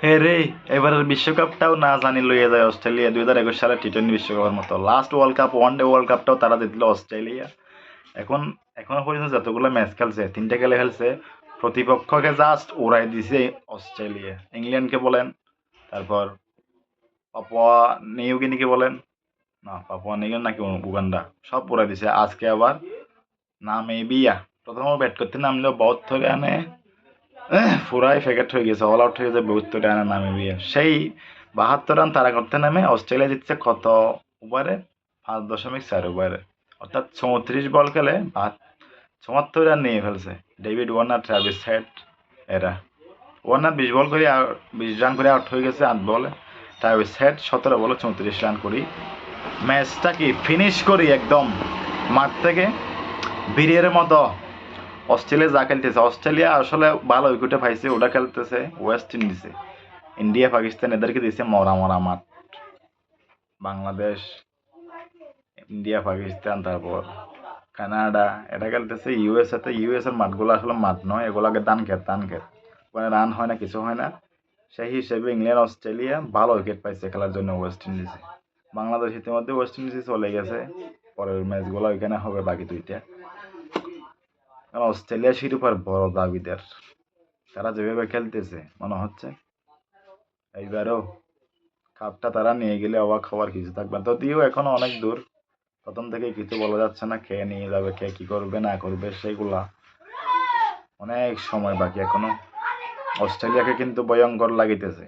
হে রে এবারের বিশ্বকাপটাও না জানি লইয়ে যায় অস্ট্রেলিয়া। দুই হাজার একুশ সালে টি টোয়েন্টি বিশ্বকাপের মতো। Last world cup one day world কাপটাও তারা জিতলো অস্ট্রেলিয়া। এখন এখনও পর্যন্ত যতগুলো ম্যাচ খেলছে তিনটা খেলে খেলছে প্রতিপক্ষকে জাস্ট উড়াই দিছে অস্ট্রেলিয়া। ইংল্যান্ডকে বলেন তারপর পাপুয়া নিউ গিনিকে বলেন না পাপুয়া নিউ গিনি নাকি উগান্ডা সব উড়াই দিছে। আজকে আবার নামিবিয়া। প্রথম ব্যাট করতে নামলেও আনে এহ, পুরাই ফেকেট হয়ে গেছে অল আউট হয়ে গেছে, বহুত রানে নামিবিয়া সেই বাহাত্তর রান তারা করতে নামে, অস্ট্রেলিয়া জিতছে কত ওভারে? পাঁচ দশমিক চার ওভারে। অর্থাৎ চৌত্রিশ বল খেলে চুয়াত্তর রান নিয়ে ফেলছে। ডেভিড ওয়ার্নার ট্রাভিস হেড এরা। ওয়ার্নার বিশ বল করে বিশ রান করে আউট হয়ে গেছে আট বলে। ট্রাভিস হেড সতেরো বলে চৌত্রিশ রান করি। ম্যাচটা কি ফিনিশ করি একদম মাঠ থেকে। বিরিয়ার মতো অস্ট্রেলিয়া যা খেলতেছে, অস্ট্রেলিয়া আসলে ভালো উইকেটে পাইছে, ওটা খেলতেছে ওয়েস্ট ইন্ডিজে ইন্ডিয়া পাকিস্তান এদেরকে দিয়েছে মরা মরা মাঠ। বাংলাদেশ ইন্ডিয়া পাকিস্তান তারপর কানাডা এটা খেলতেছে ইউএসএ তে ইউএস এর মাঠগুলো আসলে মাঠ নয় এগুলোকে দান খেত দান খেত। ওখানে রান হয় না, কিছু হয় না। সেই হিসেবে ইংল্যান্ড অস্ট্রেলিয়া ভালো উইকেট পাইছে খেলার জন্য ওয়েস্ট ইন্ডিজে বাংলাদেশ ইতিমধ্যে ওয়েস্ট ইন্ডিজে চলে গেছে। পরের ম্যাচগুলো ওইখানে হবে বাকি দুইটা। কারণ অস্ট্রেলিয়া শিরোপার বড় দাবিদার। তারা যেভাবে খেলতেছে, মনে হচ্ছে? এইবারও কাপটা তারা নিয়ে গেলে অবাক হওয়ার কিছু থাকবে যদিও এখনও অনেক দূর, প্রথম থেকে কিছু বলা যাচ্ছে না কে নিয়ে যাবে, কে কি করবে, না করবে, সেগুলা অনেক সময় বাকি এখনও। অস্ট্রেলিয়াকে কিন্তু ভয়ঙ্কর লাগিতেছে।